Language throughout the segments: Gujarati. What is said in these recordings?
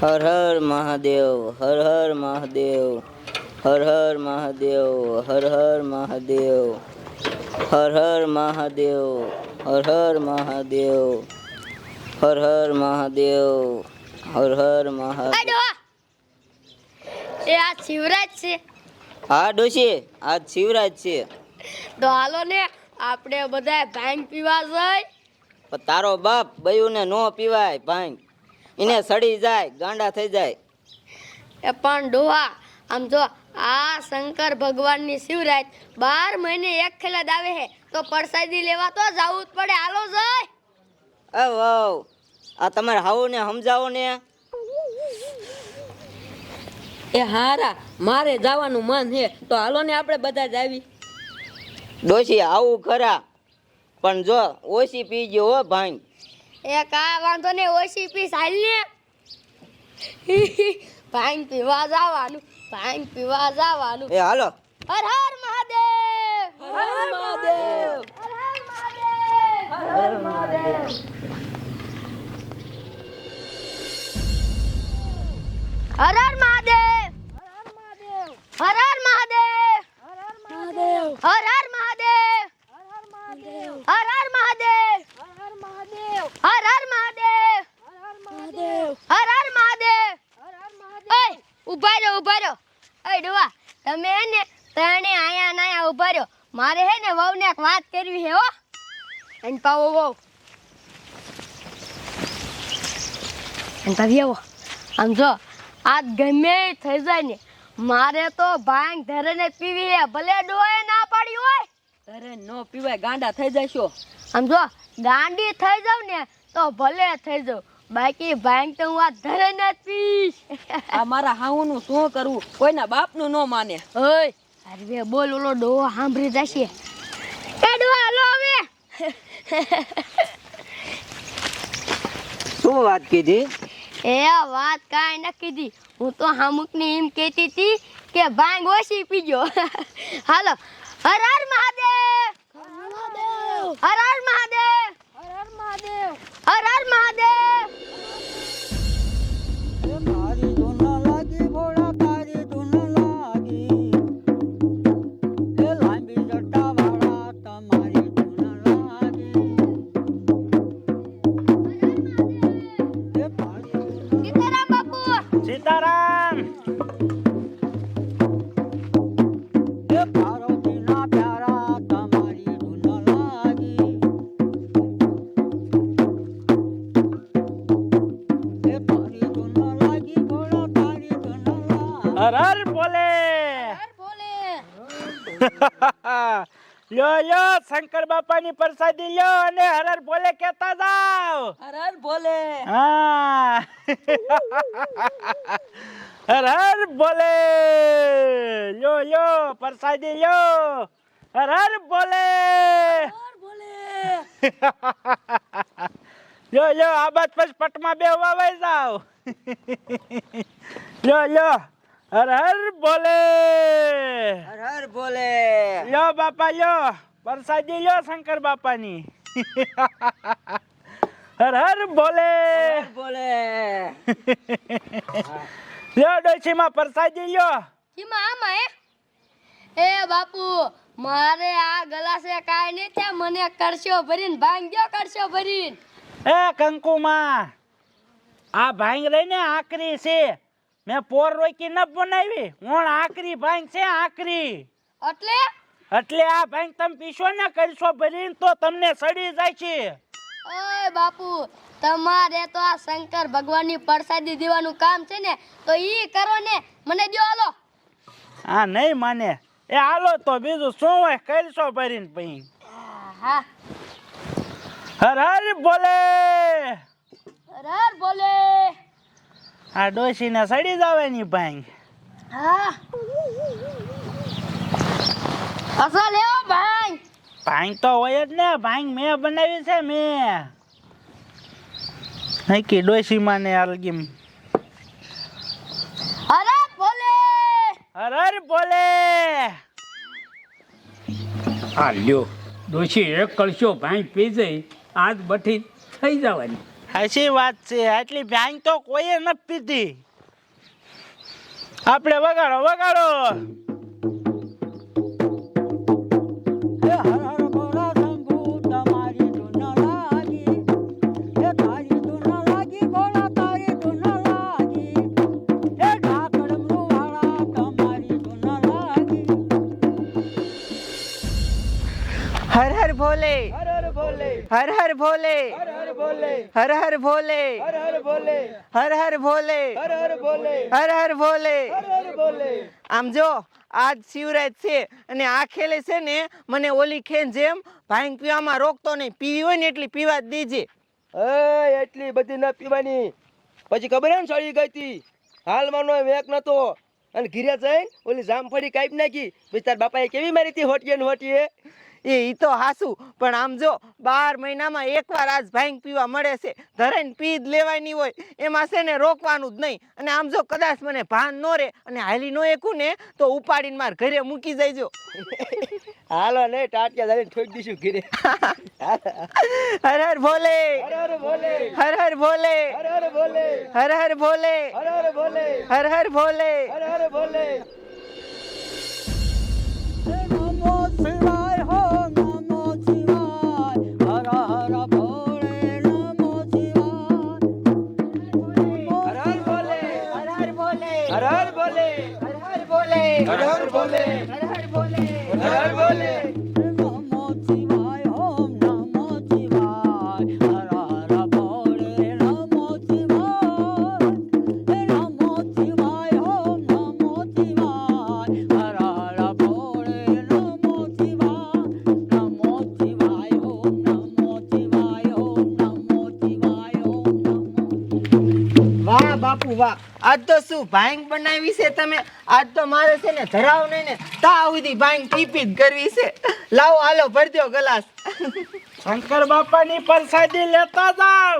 હર હર મહાદેવ હર હર મહાદેવ હર હર મહાદેવ હર હર મહાદેવ હર હર મહાદેવ હર હર મહાદેવ હર હર મહાદેવ હર હર મહાદેવ. એ આ શિવરાજ છે. હા ડોશી આ શિવરાજ છે. તો હાલો ને આપણે બધા ભાંગ પીવા જઈ તારો બાપ બયુને નો પીવાય ભાંગ. એને સડી જાય ગાંડા થઈ જાય. એ પણ ડોહા આમ જો આ શંકર ભગવાનની શિવરાત બાર મહિને એક ખેલા આવે છે તો પરસાદી લેવા તો જવું જ પડે. હાલો જાય! ઓ વાવ આ તમારે હાવું ને સમજાવો ને એ હારા મારે જવાનું મન છે તો હાલો ને આપણે બધા જ આવી. ડોશી આવું ખરા. પણ જો ઓછી પીજો હો ભાંગ એ કા વાંધો ને ઓછી પીસ હાલ ને. ભાંગ પીવા જવાનું ભાંગ પીવા જવાનું. એ હાલો. હર હર મહાદેવ! હર હર મહાદેવ! હર હર મહાદેવ! હર હર મહાદેવ! હર હર મહાદેવ! હર હર મહાદેવ! હર હર મહાદેવ! હર હર મહાદેવ હર હર મહાદેવ. હર હર મહાદેવ. ઓય ઊભા રહો ઊભા રહો. ઓય ડુવા તમે હે ને ત્રણે આયા નાયા ઊભા રહો. મારે હે ને વહુને એક વાત કરવી હે હો. એને પાવો વહુ. એને પાવી આવો. આમ જો આ ગમે થઈ જાય ને મારે તો ભાંગ ધરે પીવી હે. ભલે ડોએ ના પાડી હોય. અરે નો પીવાય ગાંડા થઈ જશો. આમ જો ગાંડી થઈ જાવ ને તો ભલે થઈ જાવ બાકી ભાંગ તો હું આ ધરે ન પીશ. આ મારા હાહુનું શું કરવું? કોઈના બાપનું ન માને. ઓય અરે બોલ ઓલો ડો સાંભળી જશે. એ ડો હાલો હવે. શું વાત કીધી? એ વાત કાંઈ ન કીધી. હું તો હામુકની એમ કહેતી હતી કે ભાંગ ઓછી પીજો. હાલો. હર હર મહાદેવ. હર હર મહાદેવ. હર હર બોલે બોલે. લ્યો લ્યો શંકર બાપાની પ્રસાદી લ્યો અને હર હર બોલે કેતા જાવ હર હર ભોલે હા. હર હર બોલે. લ્યો લ્યો પ્રસાદી લ્યો. હર હર બોલે. લ્યો લ્યો આ બાદ પછી પટમાં બે વાવાઈ જાવ લ્યો લ્યો. હર હર બોલે. હર હર બોલે. યો બાપા લ્યો. પ્રસાદી લ્યો શંકર બાપાની. હર હર બોલે. હર બોલે. લ્યો ડોશીમાં પરસાદી લ્યો. ઈમાં આમાં હે? એ બાપુ મારે આ ગલાસે કાંઈ નહીં થયા મને કરશો ભરીને ભાંગ્યો કરશો ભરીન. એ કંકુમાં આ ભાંગ રહીને આકરી છે. મેં પોર રોકી ન બનાવી. હું આકરી ભાંગ છે આકરી. એટલે? એટલે આ ભાંગ તમે પીશો ને કરશો ભરીને તો તમને સડી જાય છે. ઓય બાપુ તમારે તો આ શંકર ભગવાનની પ્રસાદી દેવાનું કામ છે ને તો ઈ કરો ને મને દો હાલો. હા નહીં માને. એ હાલો તો બીજું શું હોય કરશો ભરીને પછી. હા હર હર બોલે. હર બોલે. આ ડોશીને સડી જવાની ભાંગ. હા. અસલ એવો ભાંગ. ભાંગ તો હોય જ ને ભાંગ મેં બનાવી છે મેં. નક્કી ડોશીમાં ને અલગીમ અરે બોલે. હર હર બોલે. આ લ્યો. ડોશી એક કળશો ભાઈ પી જઈ આજ બઠી થઈ જવાની. સાચી વાત છે. આટલી ભાંગ તો કોઈએ નથી પીધી. આપણે વગાડો વગાડો. હર હર ભોલે. હર હર ભોલે. હર હર ભોલે. ભોલે. હર હર ભોલે. હર હર ભોલે. હર હર ભોલે. હર હર ભોલે. હર હર ભોલે. હર હર ભોલે. આમ જો આજ શિવરાજ છે અને આ ખેલે છે ને મને ઓલી ખેન જેમ ભાંગ પીવામાં રોકતો નહીં. પીવી હોય ને એટલી પીવા જ દેજે. એ એટલી બધી ન પીવાની. પછી ખબર ને સળી ગઈ હતી હાલમાં નો વેક નતો. અને ઘીરે જઈને ઓલી જામફળી કાપી નાખી. પછી તાર બાપાએ કેવી મારી હતી હોટીએ ને હોટીએ એ તો હાસું. પણ આમ જો બાર મહિનામાં એકવાર આજ ભાંગ પીવા મળે છે ધરાઈને પી જ લેવાની હોય એમાં છે ને રોકવાનું જ નહીં. અને આમ જો કદાચ મને ભાન ન રહે અને હાલી નો એકું ને તો ઉપાડીને માર ઘરે મૂકી જઈજો હાલો ને ટાટિયા ધરીને ઠોકી દઈશું ઘરે. હર હર ભોલે. હર હર ભોલે. હર હર ભોલે. હર હર ભોલે. હર હર ભોલે. હર હર ભોલે. હર હર ભોલે. હર હર ભોલે. વાહ. આજ તો શું ભાંગ બનાવી છે તમે? આજ તો મારે છે ને ધરાવ નહીં ને તા સુધી ભાંગ પીપી જ કરવી છે. લાવો હાલો ભરજો ગ્લાસ. શંકર બાપાની પ્રસાદી લેતા જાવ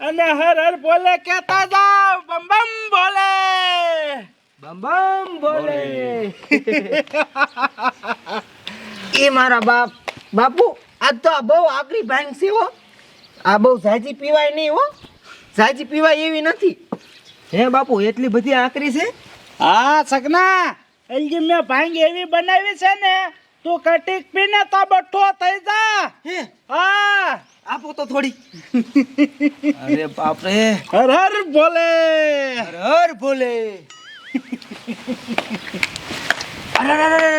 અને હર હર ભોલે કહેતા જાવ બમ બમ ભોલે બમ બમ ભોલે એ મારા બાપ બાપુ આજ તો આ બહુ આકરી ભાંગ છે હો. આ બહુ ઝાજી પીવાય નહીં હો. ઝાજી પીવાય એવી નથી. હે બાપુ એટલી બધી આકરી છે? હા સગના. એલજી મેં ભાંગ એવી બનાવી છે ને તું કટીક પીને તો બઠ્ઠો થઈ જા. હા? આપો તો થોડી. અરે બાપ રે હર હર ભોલે હર હર ભોલે અરે અરે અરે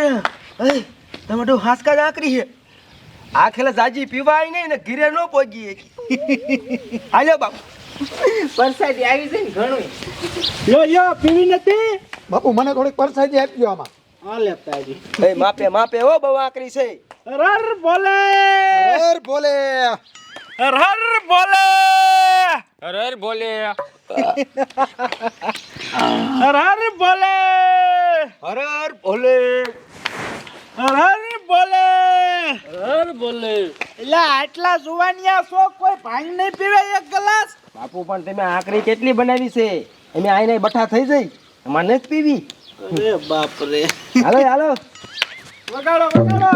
અરે. એ તમે તો હાસકા જ આકરી છે. આ ખેલે જાજી પીવાય નહીં ને ઘીરે ન પોગી હાલ્યો બાપ. પરસાદી આવી છે ને ઘણું યો યો પીવી નથી? બાપુ મને થોડીક પરસાદી આપજો આમાં. હા લેતા જી એ માપે માપે ઓ બહુ આકરી છે. હર બોલે! હર ભોલે હર બોલે. ભોલે હર હર ભોલે હર બોલે! ભોલે હર બોલે. હર બોલે! હર બોલે. એટલે આટલા જુવાનિયા શોખ કોઈ ભાંગ નહીં પીવે એક ગ્લાસ? બાપુ પણ તમે આકરી કેટલી બનાવી છે? અમે આઈને બઠા થઈ જઈ. મને જ પીવી. અરે બાપ રે હાલો હાલો. વગાડો વગાડો.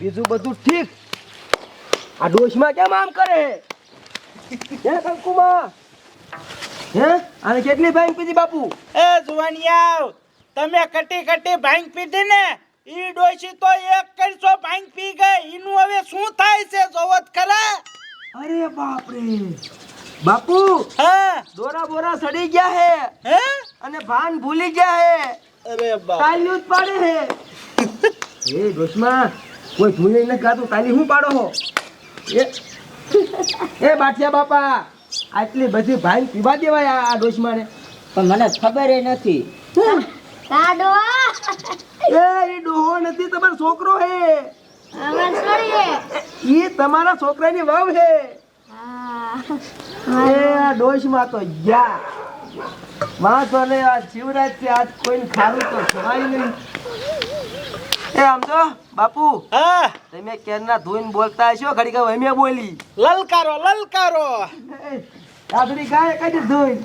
બીજું બધું ઠીક. આ ડોશમાં કેમ આમ કરે? હે કંકુમા? હે? આને કેટલી ભાંગ પીધી બાપુ? એ જુવાનિયા તમે કટી કટી ભાંગ પીધી ને ઈ ડોશી તો એક કરશો ભાંગ પી ગઈ. ઈનું હવે શું થાય છે જોવત ખરા? અરે બાપ રે બાપુ હા? દોરા બોરા સડી ગયા હે. હે? અને ભાન ભૂલી ગયા હે. અરે બાપ. તાલ્યું જ પાડે હે. એ ડોશમાં કોઈ ભૂલી ન ખાતું તાલી હું પાડો હો? એ એ બાઠિયા બાપા આટલી બધી ભાઈ પીવા દેવાય આ ડોશમાને. પણ મને ખબર નથી. કાઢો એ એ ડોહો નથી તમારો છોકરો હે. એ તમારા છોકરાની વાવ હે. હા. એ આ ડોશમાં તો જયા માં તો લે આ શિવરાજથી આજ કોઈને ખારું તો ખવાય નહીં. એ આમ તો બાપુ હા. તમે કેરના ધોઈને બોલતા છો ઘડી કહું અમે બોલી. લલકારો લલકારો. કાદરી ગાય કઈ ધોઈ?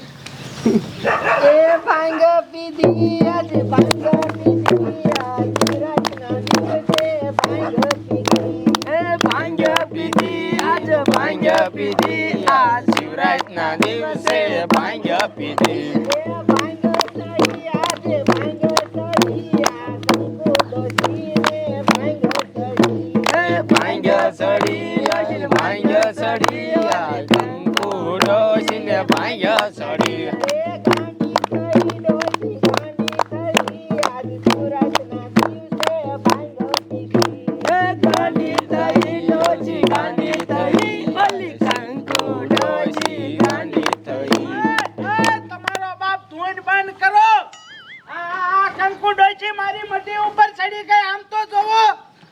એ ભાંગ પીધી આજે ભાંગ પીધી આજે રાતના દિવસે ભાંગ પીધી. એ ભાંગ પીધી આજ ભાંગ પીધી આજ શિવરાજના દિવસે ભાંગ પીધી.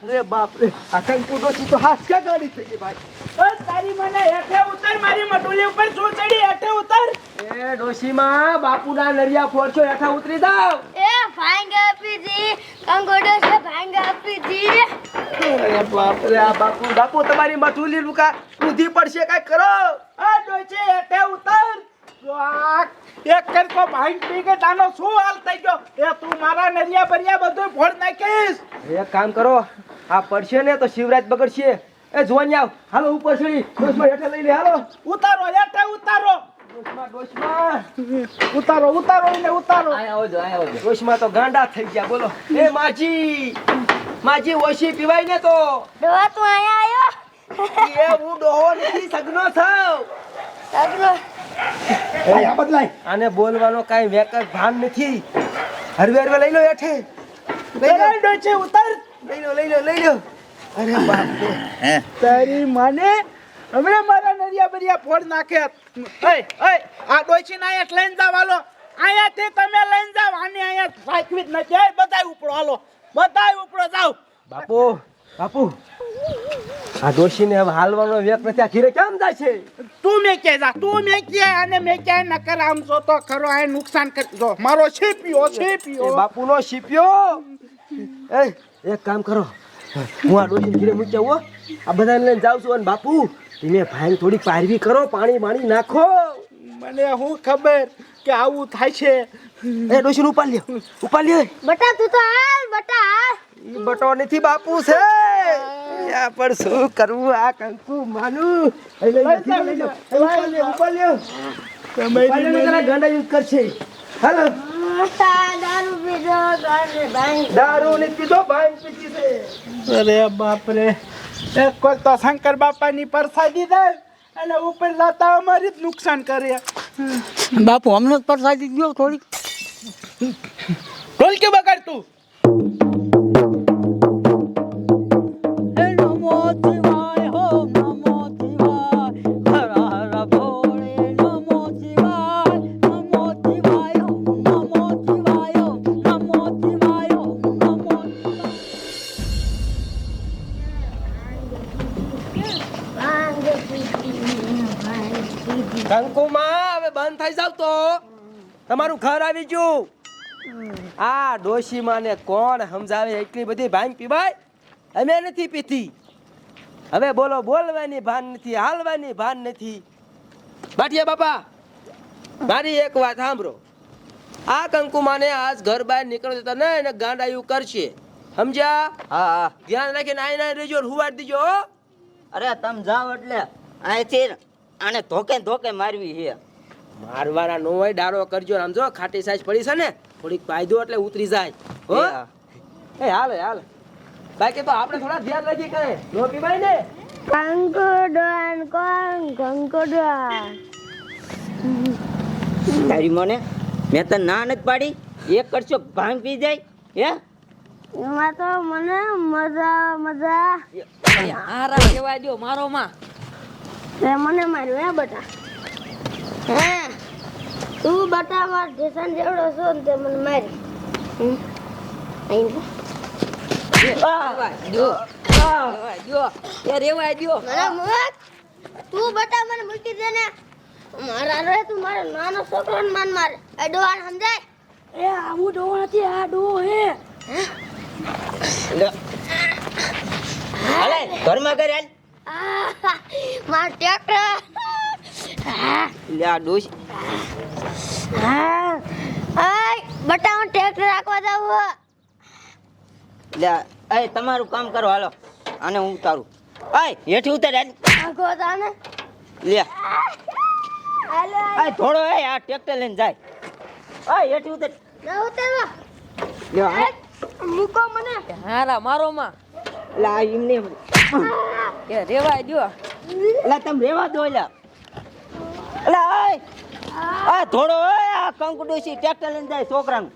અરે બાપ રે આ કંકુ ડોશી તો હાથ ક્યાં ગાડી થઈ ગઈ ભાઈ? તારી મને હેઠે ઉતર મારી મટુલી ઉપર શું ચડી હેઠે ઉતર. એ ડોશીમાં બાપુના નરિયા ફોરશો હેઠા ઉતરી જાવ એ ભાંગ પીધી કંગોડો છે ભાંગ પીધી અરે બાપ રે આ બાપુ બાપુ તમારી મટુલી લુકા કૂદી પડશે કાઈ કરો? આ ડોશી હેઠે ઉતર. જો આ એક કરકો ભાઈ પી કે તાનો શું હાલ થઈ ગયો? એ તું મારા નરિયા બરિયા બધું ફોડ નાખીશ. એક કામ કરો આ પડશે ને તો શિવરાજ બગડશે. એ જોવાની આવ હાલો ઉપર સુધી ડોશમાં હેઠે લઈ લે. હાલો. ઉતારો હેઠે ઉતારો. ડોશમાં ડોશમાં ઉતારો ઉતારો એને ઉતારો. ડોશમાં તો ગાંડા થઈ ગયા બોલો. એ માજી. માજી ઓછી પીવાય ને તો. ડોહા તું અહીંયા આવ્યો એ હું ડોહો નથી સગનો થાવ સગનો? આને બોલવાનો કઈ વેકર ભાન નથી. હરવે હરવે લઈ લો હેઠે. લઈ લો. ઉતાર લઈ લો લઈ લો લઈ લો. અરે બાપ રે તારી મને હમણે મારા નરિયા બરિયા ફોડ નાખે. એ એય આ ડોચી ના અહીંયા લઈને જાવ હાલો. તે તમે લઈને જાવ આને અહીંયા સાચવી જ નથી એય બધાય ઉપડો હાલો. બધાય ઉપડો જાવ. બાપુ બાપુ. આ ડોશીને હવે હાલવાનો વેક નથી. આ ઘીરે કેમ જાય છે? તું મેં કે જા તું મેં કે અને મેં કે નકર આમ જો તો ખરો આ નુકસાન કરી જો મારો છીપ્યો એ છીપ્યો બાપુનો શીપ્યો એ એક કામ કરો. હું આ ડોશી ઘીરે મૂકી આવું આ બધાને લઈને જાઉં છું અને બાપુ તમે ભાઈ થોડી પારવી કરો પાણી બાણી નાખો. મને હું ખબર કે આવું થાય છે. એ ડોશીને ઉપાડ લ્યો ઉપાડ લ્યો. બટા તું તો હાલ બટા હાલ. બટો નથી બાપુ છે. આ પણ શું કરવું આ કંકુ માનું. એ લઈ લો, લઈ લો. એ ઉપાડ લ્યો, ઉપાડ લ્યો. ઉપાડ લ્યો ગાંડા યુઝ કરશે. હાલો. દારૂ ને પીધો ભાંગ પીધી છે. અરે બાપ રે તો શંકર બાપાની પરસાદી દે અને ઉપર લાતા અમારી જ નુકસાન કરે. બાપુ હમણાં જ પરસાદી ગયો થોડીક. ઢોલકી બગાડ તું? આ કોણ સમજાવે એટલી બધી ભાંગ પીવાય? અમે નથી પીતી. હવે બોલો બોલવાની ભાન નથી હાલવાની ભાન નથી. બાટિયા બાપા મારી એક વાત સાંભળો. આ કંકુમાને આજ ઘર બહાર નીકળો દેતા ને એને ગાંડાયું કરશે. સમજ્યા? હા હા. ધ્યાન રાખીને આઈ ના રેજો હુવાડ દીજો અરે તમે જાઓ એટલે. અહીંથી આને ધોકે ધોકે મારવી છે. મારવાના નો હોય ડારો કરજો આમ જો ખાટી સાઈઝ પડી છે ને. થોડીક પાયદો એટલે ઉતરી જાય. હો? એ હાલ હાલ. બાકી તો આપણે થોડા ધ્યાન રાખી કરે પીવાય ને કંકોડવાન કોણ? કંકોડવાન તારી મને મેં તને ના નથી પાડી. એક કરશો ભાંગ પી જાય હે? એમાં તો મને મજા મજા. હારા કેવા દો મારો માં તે મને માર્યું હે બટા. હે? તું બટા માર ઢેસન જેવડો છો ને તે મને મારી. અહીં જો. રેવા એ રેવા દ્યો. મને મૂક તું બટા મને મૂકી દે ને. મારા રે તું મારો નાનો છોકરો ને માન મારે. એ ડોહાને સમજાય? એ આ હું ડોહો નથી આ ડોહો હે. હાલે ઘરમાં ઘરે હાલ. માર ટ્રેક્ટર. લે આ ડોશ આય બટામાં ટ્રેક્ટર રાખવા જાવું લે એ તમારું કામ કરો હાલો. અને હું ઉતારું. આય હેઠી ઉતાર આગો તાને લે. હાલો આય થોડો એ આ ટ્રેક્ટર લઈને જાય. આય હેઠી ઉતાર. ના ઉતરવા. લે આ- મૂકો મને. હારા મારો માં. લે એમને રેવાય દ્યો. લે તમે રેવા દો લે. લે આય. આ ઓય આ કંકુ ડોશી ટ્રેક્ટર લઈને જાય છોકરાનું.